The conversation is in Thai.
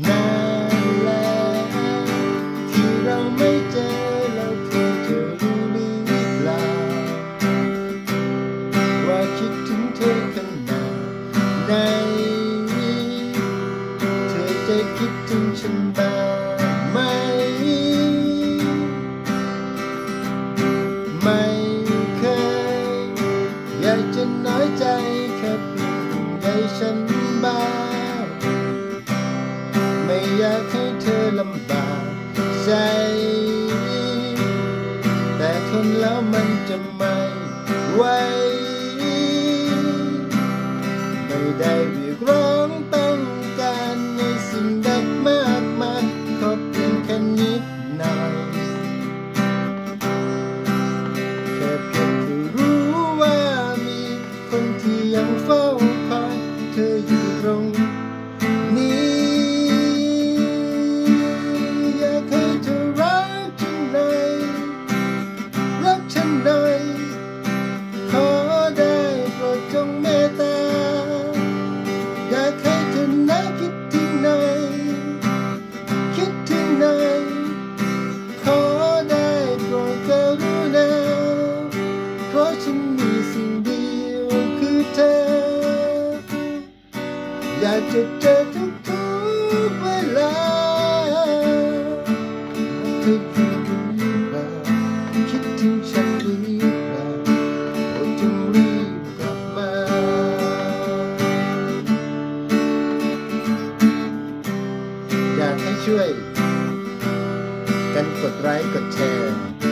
นานแล้วที่เราไม่เจอแล้วเธอจะรู้หรือเปล่าว่าคิดถึงเธอขนาดไหนเธอจะคิดถึงฉันบ้าง เธอลำบากใจ แต่ทนแล้วมันจะไม่ไหวไม่ได้เรียกร้องต้องการในสิ่งใดมากมายขอเพียงแค่นิดหน่อยแค่เพียงเธอรู้ว่ามีคนที่ยังเฝ้าากจะเจอทุกๆเวลาเธออยู่หรือเปล่าคิดถึงฉันหรือเปล่าโปรดจงรีบกลับมา อยากให้ช่วย กันกดไลค์กดแชร์